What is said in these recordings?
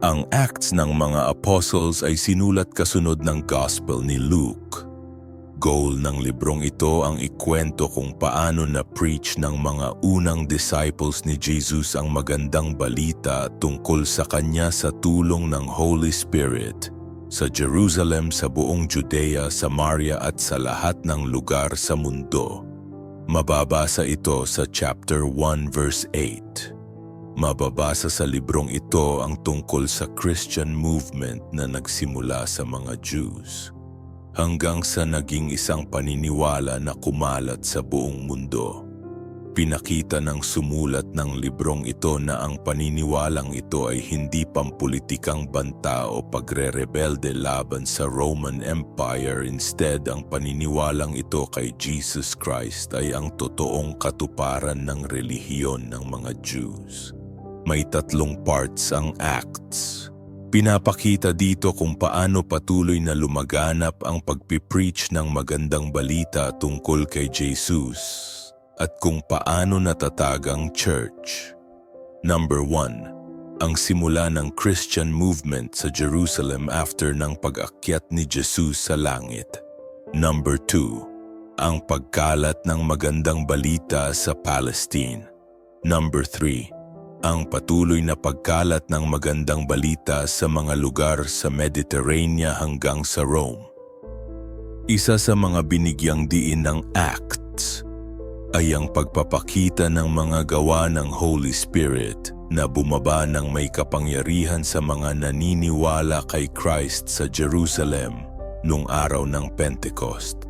Ang Acts ng mga Apostles ay sinulat kasunod ng Gospel ni Luke. Goal ng librong ito ang ikwento kung paano na-preach ng mga unang disciples ni Jesus ang magandang balita tungkol sa kanya sa tulong ng Holy Spirit sa Jerusalem, sa buong Judea, Samaria at sa lahat ng lugar sa mundo. Mababasa ito sa chapter 1 verse 8. Mababasa sa librong ito ang tungkol sa Christian movement na nagsimula sa mga Jews hanggang sa naging isang paniniwala na kumalat sa buong mundo. Pinakita ng sumulat ng librong ito na ang paniniwalang ito ay hindi pampulitikang banta o pagre-rebelde laban sa Roman Empire. Instead, ang paniniwalang ito kay Jesus Christ ay ang totoong katuparan ng relihiyon ng mga Jews. May tatlong parts ang Acts. Pinapakita dito kung paano patuloy na lumaganap ang pagpipreach ng magandang balita tungkol kay Jesus at kung paano natatag ang church. Number 1. Ang simula ng Christian movement sa Jerusalem after ng pag-akyat ni Jesus sa langit. Number 2. Ang pagkalat ng magandang balita sa Palestine. Number 3 ang patuloy na pagkalat ng magandang balita sa mga lugar sa Mediterranean hanggang sa Rome. Isa sa mga binigyang diin ng Acts ay ang pagpapakita ng mga gawa ng Holy Spirit na bumaba ng may kapangyarihan sa mga naniniwala kay Christ sa Jerusalem nung araw ng Pentecost.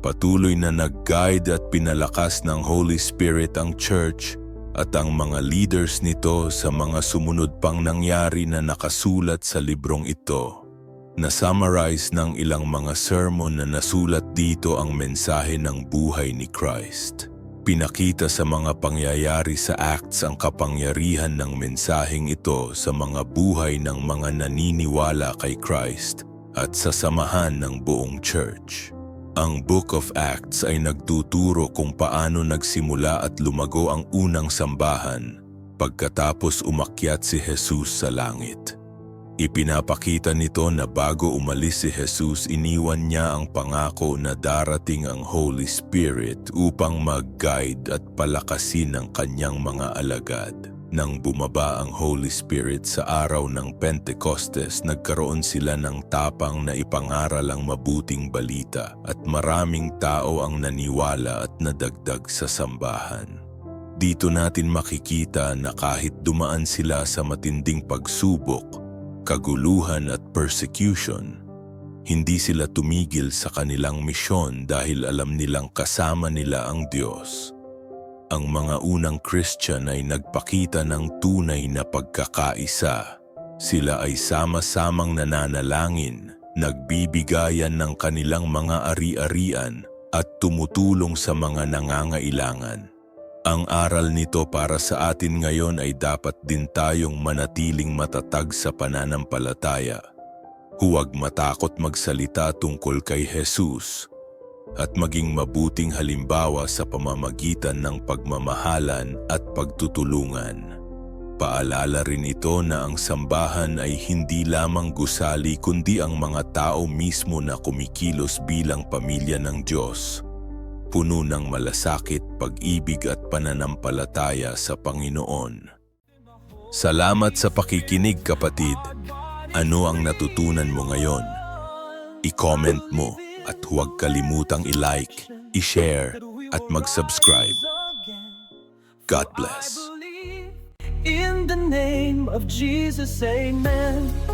Patuloy na nag-guide at pinalakas ng Holy Spirit ang church at ang mga leaders nito sa mga sumunod pang nangyari na nakasulat sa librong ito. Na-summarize ng ilang mga sermon na nasulat dito ang mensahe ng buhay ni Christ. Pinakita sa mga pangyayari sa Acts ang kapangyarihan ng mensaheng ito sa mga buhay ng mga naniniwala kay Christ at sa samahan ng buong church. Ang Book of Acts ay nagtuturo kung paano nagsimula at lumago ang unang sambahan pagkatapos umakyat si Jesus sa langit. Ipinapakita nito na bago umalis si Jesus iniwan niya ang pangako na darating ang Holy Spirit upang mag-guide at palakasin ang kanyang mga alagad. Nang bumaba ang Holy Spirit sa araw ng Pentecostes, nagkaroon sila ng tapang na ipangaral ang mabuting balita at maraming tao ang naniwala at nadagdag sa sambahan. Dito natin makikita na kahit dumaan sila sa matinding pagsubok, kaguluhan at persecution, hindi sila tumigil sa kanilang misyon dahil alam nilang kasama nila ang Diyos ang mga unang Christian ay nagpakita ng tunay na pagkakaisa. Sila ay sama-samang nananalangin, nagbibigayan ng kanilang mga ari-arian at tumutulong sa mga nangangailangan. Ang aral nito para sa atin ngayon ay dapat din tayong manatiling matatag sa pananampalataya. Huwag matakot magsalita tungkol kay Jesus at maging mabuting halimbawa sa pamamagitan ng pagmamahalan at pagtutulungan. Paalala rin ito na ang sambahan ay hindi lamang gusali kundi ang mga tao mismo na kumikilos bilang pamilya ng Diyos. Puno ng malasakit, pag-ibig at pananampalataya sa Panginoon. Salamat sa pakikinig kapatid. Ano ang natutunan mo ngayon? I-comment mo at huwag kalimutang i-like, i-share at mag-subscribe. God bless. In the name of Jesus, amen.